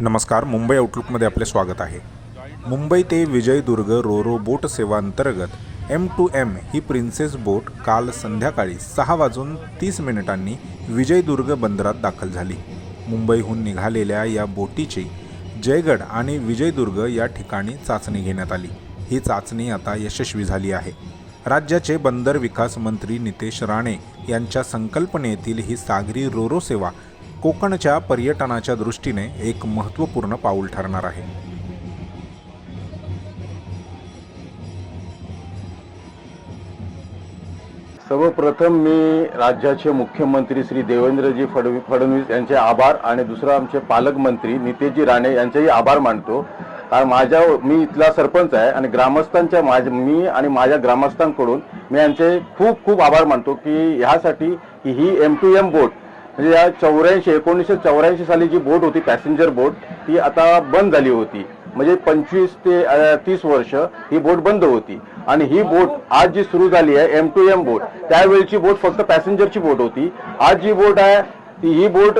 नमस्कार मुंबई आउटलुकमध्ये आपले स्वागत आहे. मुंबई ते विजयदुर्ग रोरो बोट सेवा अंतर्गत एम टू एम ही प्रिन्सेस बोट काल संध्याकाळी सहा वाजून तीस मिनिटांनी विजयदुर्ग बंदरात दाखल झाली. मुंबईहून निघालेल्या या बोटीची जयगड आणि विजयदुर्ग या ठिकाणी चाचणी घेण्यात आली. ही चाचणी आता यशस्वी झाली आहे. राज्याचे बंदर विकास मंत्री नितेश राणे यांच्या संकल्पनेतील ही सागरी रोरो सेवा कोकणच्या पर्यटनाच्या दृष्टीने एक महत्त्वपूर्ण पाऊल ठरणार आहे. सर्वप्रथम मी राज्याचे मुख्यमंत्री श्री देवेंद्रजी फडवी फडणवीस यांचे आभार आणि दुसरं आमचे पालकमंत्री नितेशजी राणे यांचेही आभार मानतो. कारण माझ्या मी इथला सरपंच आहे आणि ग्रामस्थांच्या माझ मी आणि माझ्या ग्रामस्थांकडून मी यांचे खूप खूप आभार मानतो की ह्यासाठी की ही एम टू एम बोट म्हणजे या चौऱ्याऐंशी एकोणीसशे चौऱ्याऐंशी साली जी बोट होती पॅसेंजर बोट ती आता बंद झाली होती. म्हणजे पंचवीस ते तीस वर्ष ही बोट बंद होती. आणि ही बोट आज जी सुरू झाली आहे एम टू एम बोट त्यावेळची बोट फक्त पॅसेंजरची बोट होती. आज जी बोट आहे ती ही बोट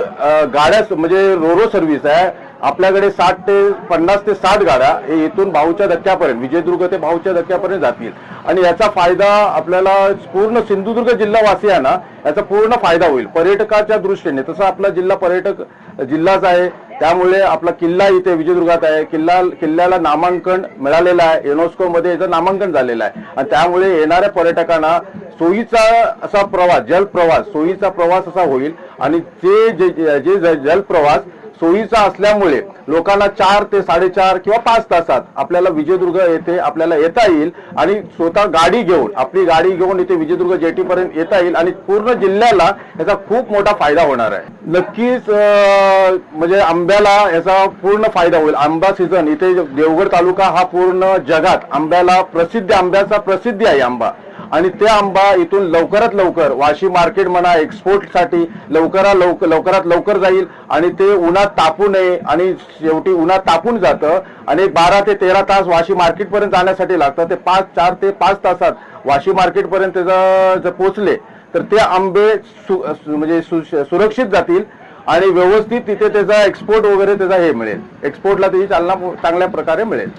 गाड्या म्हणजे रोरो सर्व्हिस आहे. आपल्याकडे साठ ते पन्नास ते साठ गाड्या हे इथून भाऊच्या धक्क्यापर्यंत विजयदुर्ग ते भाऊच्या धक्क्यापर्यंत जातील. आणि याचा फायदा आपल्याला पूर्ण सिंधुदुर्ग जिल्हावासियांना याचा पूर्ण फायदा होईल. पर्यटकाच्या दृष्टीने तसं आपला जिल्हा पर्यटक जिल्हाच आहे. त्यामुळे आपला किल्ला इथे विजयदुर्गात आहे. किल्ला किल्ल्याला नामांकन मिळालेलं आहे. युनेस्को मध्ये याचं नामांकन झालेलं आहे. आणि त्यामुळे येणाऱ्या पर्यटकांना सोयीचा असा प्रवास जलप्रवास सोयीचा प्रवास असा होईल. आणि ते जे जे जलप्रवास सोयीचा असल्यामुळे लोकांना चार ते साडेचार किंवा पाच तासात आपल्याला विजयदुर्ग येथे आपल्याला येता येईल आणि स्वतः गाडी घेऊन आपली गाडी घेऊन इथे विजयदुर्ग जेटीपर्यंत येता येईल आणि पूर्ण जिल्ह्याला याचा खूप मोठा फायदा होणार आहे. नक्कीच म्हणजे आंब्याला याचा पूर्ण फायदा होईल. आंबा सीझन इथे देवगड तालुका हा पूर्ण जगात आंब्याला प्रसिद्ध आंब्याचा प्रसिद्धी आहे आंबा. आणि ते आंबा इथून लवकरात लवकर वाशी मार्केट म्हणा एक्सपोर्टसाठी लवकरात लवकर लवकरात लवकर जाईल आणि ते उन्हात तापू नये आणि शेवटी उन्हात तापून जातं आणि बारा ते तेरा तास वाशी मार्केटपर्यंत जाण्यासाठी लागतं. ते पाच चार ते पाच तासात वाशी मार्केटपर्यंत जर पोचले तर ते आंबे सु म्हणजे सु- सुरक्षित जातील आणि व्यवस्थित तिथे त्याचा एक्सपोर्ट वगैरे त्याचा हे मिळेल. एक्सपोर्टला त्याची चालना चांगल्या प्रकारे मिळेल.